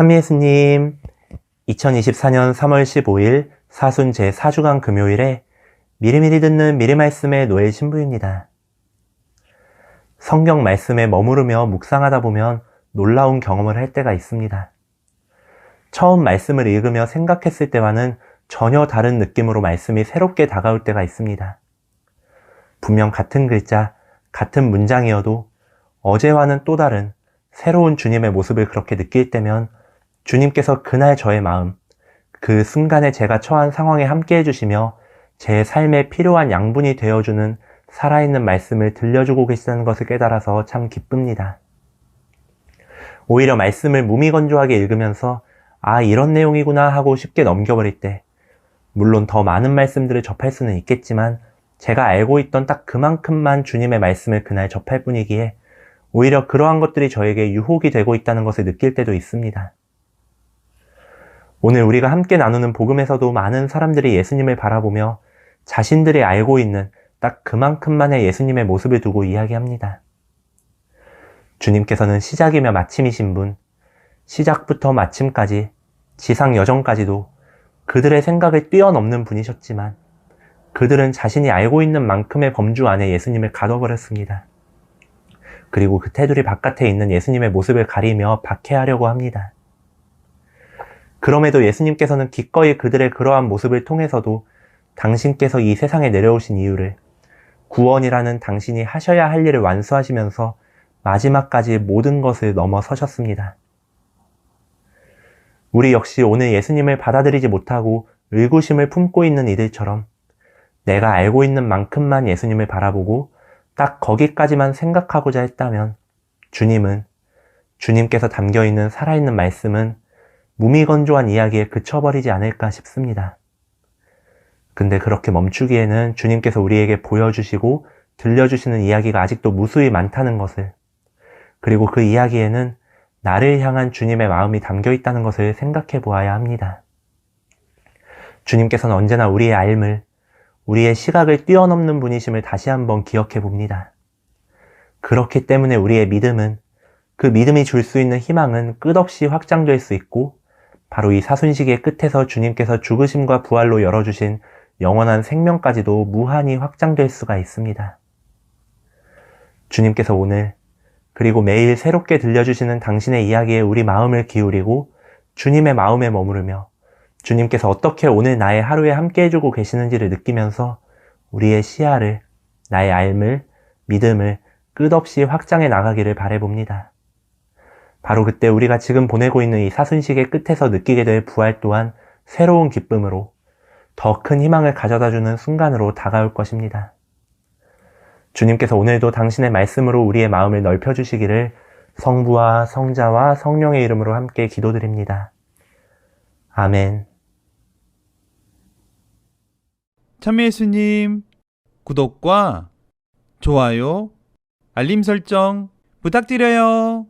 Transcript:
참미예수님, 2024년 3월 15일 사순 제4주간 금요일에 미리미리 듣는 미리 말씀의 노예 신부입니다. 성경 말씀에 머무르며 묵상하다 보면 놀라운 경험을 할 때가 있습니다. 처음 말씀을 읽으며 생각했을 때와는 전혀 다른 느낌으로 말씀이 새롭게 다가올 때가 있습니다. 분명 같은 글자, 같은 문장이어도 어제와는 또 다른 새로운 주님의 모습을 그렇게 느낄 때면 주님께서 그날 저의 마음, 그 순간에 제가 처한 상황에 함께 해주시며 제 삶에 필요한 양분이 되어주는 살아있는 말씀을 들려주고 계시다는 것을 깨달아서 참 기쁩니다. 오히려 말씀을 무미건조하게 읽으면서 아, 이런 내용이구나 하고 쉽게 넘겨버릴 때, 물론 더 많은 말씀들을 접할 수는 있겠지만, 제가 알고 있던 딱 그만큼만 주님의 말씀을 그날 접할 뿐이기에, 오히려 그러한 것들이 저에게 유혹이 되고 있다는 것을 느낄 때도 있습니다. 오늘 우리가 함께 나누는 복음에서도 많은 사람들이 예수님을 바라보며 자신들이 알고 있는 딱 그만큼만의 예수님의 모습을 두고 이야기합니다. 주님께서는 시작이며 마침이신 분, 시작부터 마침까지, 지상 여정까지도 그들의 생각을 뛰어넘는 분이셨지만 그들은 자신이 알고 있는 만큼의 범주 안에 예수님을 가둬버렸습니다. 그리고 그 테두리 바깥에 있는 예수님의 모습을 가리며 박해하려고 합니다. 그럼에도 예수님께서는 기꺼이 그들의 그러한 모습을 통해서도 당신께서 이 세상에 내려오신 이유를 구원이라는 당신이 하셔야 할 일을 완수하시면서 마지막까지 모든 것을 넘어서셨습니다. 우리 역시 오늘 예수님을 받아들이지 못하고 의구심을 품고 있는 이들처럼 내가 알고 있는 만큼만 예수님을 바라보고 딱 거기까지만 생각하고자 했다면 주님은 주님께서 담겨 있는 살아있는 말씀은 무미건조한 이야기에 그쳐버리지 않을까 싶습니다. 근데 그렇게 멈추기에는 주님께서 우리에게 보여주시고 들려주시는 이야기가 아직도 무수히 많다는 것을 그리고 그 이야기에는 나를 향한 주님의 마음이 담겨 있다는 것을 생각해 보아야 합니다. 주님께서는 언제나 우리의 알을, 우리의 시각을 뛰어넘는 분이심을 다시 한번 기억해 봅니다. 그렇기 때문에 우리의 믿음은 그 믿음이 줄 수 있는 희망은 끝없이 확장될 수 있고 바로 이 사순식의 끝에서 주님께서 죽으심과 부활로 열어주신 영원한 생명까지도 무한히 확장될 수가 있습니다. 주님께서 오늘 그리고 매일 새롭게 들려주시는 당신의 이야기에 우리 마음을 기울이고 주님의 마음에 머무르며 주님께서 어떻게 오늘 나의 하루에 함께 해주고 계시는지를 느끼면서 우리의 시야를, 나의 알 을, 믿음을 끝없이 확장해 나가기를 바래봅니다. 바로 그때 우리가 지금 보내고 있는 이 사순식의 끝에서 느끼게 될 부활 또한 새로운 기쁨으로 더 큰 희망을 가져다 주는 순간으로 다가올 것입니다. 주님께서 오늘도 당신의 말씀으로 우리의 마음을 넓혀주시기를 성부와 성자와 성령의 이름으로 함께 기도드립니다. 아멘. 참여 예수님 구독과 좋아요, 알림 설정 부탁드려요.